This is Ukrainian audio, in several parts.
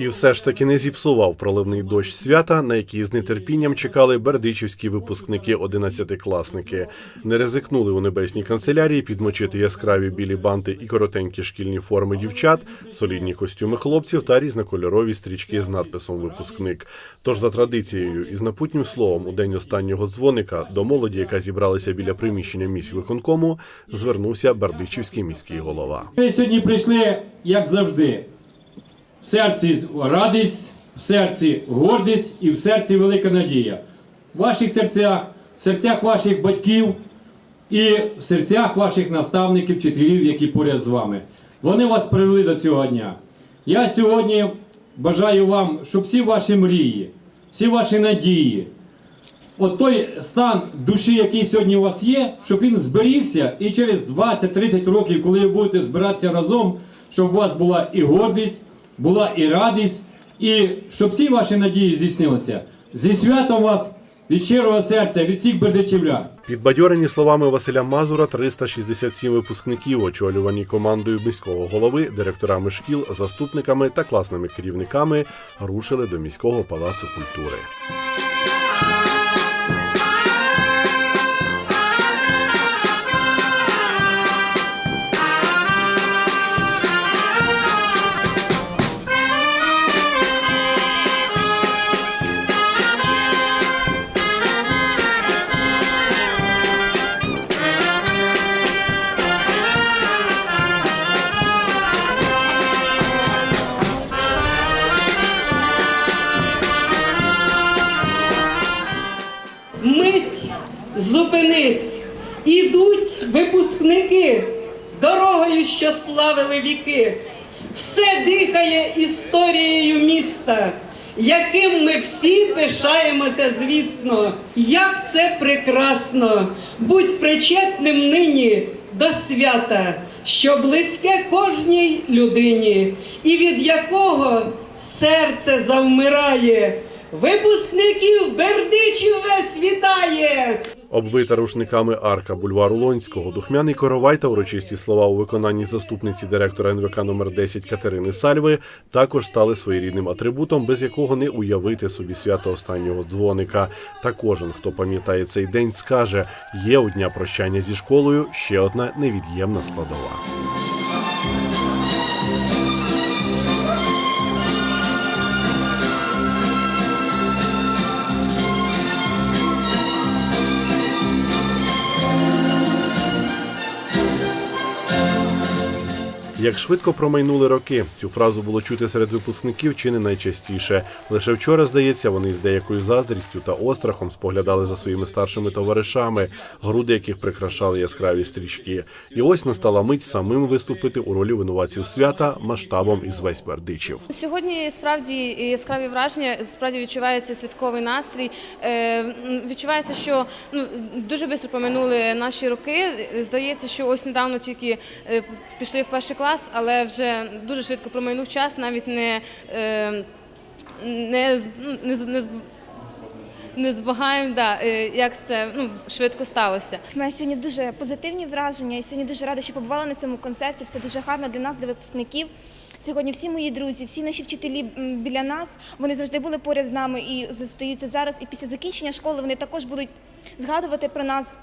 І все ж таки не зіпсував проливний дощ свята, на який з нетерпінням чекали бердичівські випускники одинадцятикласники. Не ризикнули у небесній канцелярії підмочити яскраві білі банти і коротенькі шкільні форми дівчат, солідні костюми хлопців та різнокольорові стрічки з надписом Випускник. Тож за традицією і з напутнім словом у день останнього дзвоника до молоді, яка зібралася біля приміщення міськвиконкому, звернувся бердичівський міський голова. Ми сьогодні прийшли, як завжди, в серці радість, в серці гордість і в серці велика надія. В ваших серцях, в серцях ваших батьків і в серцях ваших наставників, вчителів, які поряд з вами. Вони вас привели до цього дня. Я сьогодні бажаю вам, щоб всі ваші мрії, всі ваші надії, от той стан душі, який сьогодні у вас є, щоб він зберігся і через 20-30 років, коли ви будете збиратися разом, щоб у вас була і гордість, була і радість, і щоб всі ваші надії здійснилися. Зі святом вас від щирого серця, від всіх бердичівлян. Підбадьорені словами Василя Мазура, 367 випускників, очолювані командою міського голови, директорами шкіл, заступниками та класними керівниками, рушили до міського палацу культури. Зупинись, ідуть випускники, дорогою, що славили віки. Все дихає історією міста, яким ми всі пишаємося, звісно. Як це прекрасно, будь причетним нині до свята, що близьке кожній людині, і від якого серце завмирає. Випускників Бердичів весь вітає! Обвита рушниками арка бульвару Лонського, духмяний коровай та урочисті слова у виконанні заступниці директора НВК номер 10 Катерини Сальви також стали своєрідним атрибутом, без якого не уявити собі свято останнього дзвоника. Та кожен, хто пам'ятає цей день, скаже: є у дня прощання зі школою ще одна невід'ємна складова. Як швидко промайнули роки, цю фразу було чути серед випускників чи не найчастіше. Лише вчора, здається, вони з деякою заздрістю та острахом споглядали за своїми старшими товаришами, груди яких прикрашали яскраві стрічки. І ось настала мить самим виступити у ролі винуватців свята масштабом із весь Бердичів. Сьогодні справді яскраві враження, справді відчувається святковий настрій. Е, Відчувається, що ну дуже швидко поминули наші роки. Здається, що ось недавно тільки е, пішли в перший клас, але вже дуже швидко промайнув час, навіть не, е, не, ну, не, не, не збагаємо, да, е, як це ну, швидко сталося. У мене сьогодні дуже позитивні враження. Я сьогодні дуже рада, що побувала на цьому концерті. Все дуже гарно для нас, для випускників. Сьогодні всі мої друзі, всі наші вчителі біля нас, вони завжди були поряд з нами і зостаються зараз. І після закінчення школи вони також будуть згадувати про нас.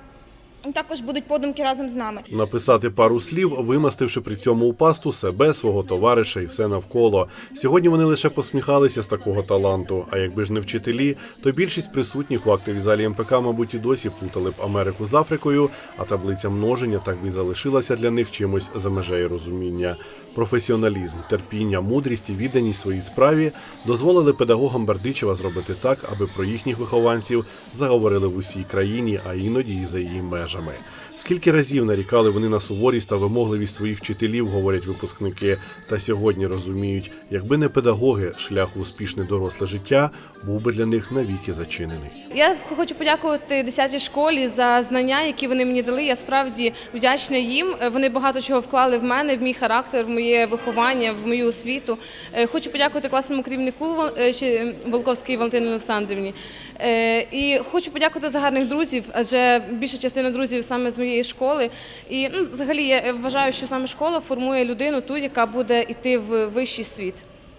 І також будуть подумки разом з нами. Написати пару слів, вимастивши при цьому у пасту себе, свого товариша і все навколо. Сьогодні вони лише посміхалися з такого таланту. А якби ж не вчителі, то більшість присутніх у актовій залі МПК, мабуть, і досі плутали б Америку з Африкою, а таблиця множення так й залишилася для них чимось за межею розуміння. Професіоналізм, терпіння, мудрість і відданість своїй справі дозволили педагогам Бердичева зробити так, аби про їхніх вихованців заговорили в усій країні, а іноді і за її межами. Скільки разів нарікали вони на суворість та вимогливість своїх вчителів, говорять випускники, та сьогодні розуміють, якби не педагоги, шлях у успішне доросле життя був би для них навіки зачинений. Я хочу подякувати 10-й школі за знання, які вони мені дали. Я справді вдячна їм. Вони багато чого вклали в мене, в мій характер, в моє виховання, в мою освіту. Е, Хочу подякувати класному керівнику е, Волковській Валентині Олександрівні. Е, І хочу подякувати за гарних друзів, адже більша частина друзів саме з моєї школи. І ну, взагалі я вважаю, що саме школа формує людину, ту, яка буде йти в вищий світ.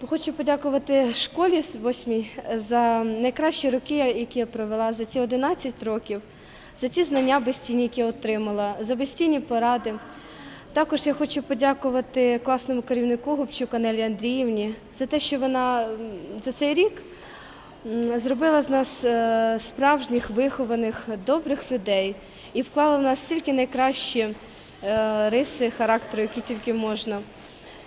Хочу подякувати школі з восьмій за найкращі роки, які я провела за ці 11 років, за ці знання безцінні, які я отримала, за безцінні поради. Також я хочу подякувати класному керівнику Губчук Анелі Андріївні за те, що вона за цей рік зробила з нас е, справжніх, вихованих, добрих людей і вклала в нас стільки найкращі е, риси характеру, які тільки можна.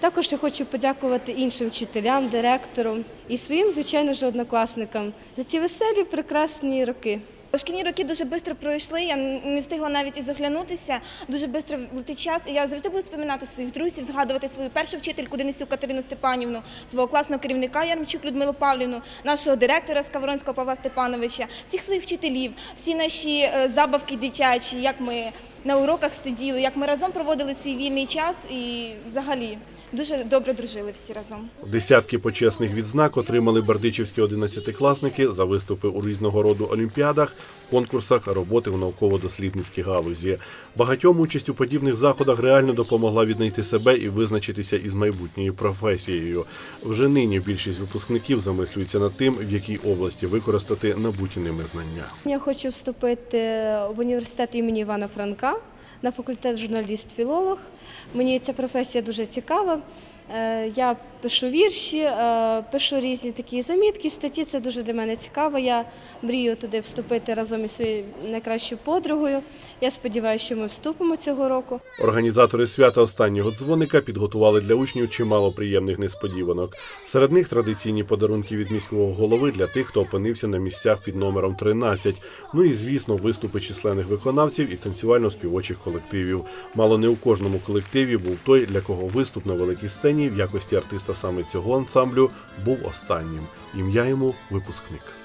Також я хочу подякувати іншим вчителям, директору і своїм, звичайно ж, однокласникам за ці веселі, прекрасні роки. Шкільні роки дуже швидко пройшли, я не встигла навіть і заглянутися. Дуже швидко летить час. І я завжди буду споминати своїх друзів, згадувати свою першу вчительку Денисю Катерину Степанівну, свого класного керівника Ярмчук Людмилу Павлівну, нашого директора Скавронського Павла Степановича, всіх своїх вчителів, всі наші е, забавки дитячі, як ми на уроках сиділи, як ми разом проводили свій вільний час і взагалі дуже добре дружили всі разом. Десятки почесних відзнак отримали бердичівські одинадцятикласники за виступи у різного роду олімпіадах, конкурсах, роботи в науково-дослідницькій галузі. Багатьом участь у подібних заходах реально допомогла віднайти себе і визначитися із майбутньою професією. Вже нині більшість випускників замислюються над тим, в якій області використати набуті ними знання. Я хочу вступити в університет імені Івана Франка на факультет журналіст-філолог. Мені ця професія дуже цікава. Е, Я пишу вірші, е, пишу різні такі замітки, статті. Це дуже для мене цікаво. Я мрію туди вступити разом із своєю найкращою подругою. Я сподіваюся, що ми вступимо цього року. Організатори свята останнього дзвоника підготували для учнів чимало приємних несподіванок. Серед них традиційні подарунки від міського голови для тих, хто опинився на місцях під номером 13. Ну і звісно, виступи численних виконавців і танцювально-співочих колективів. Мало не у кожному колективі був той, для кого виступ на великій сцені в якості артиста саме цього ансамблю був останнім. Ім'я йому випускник.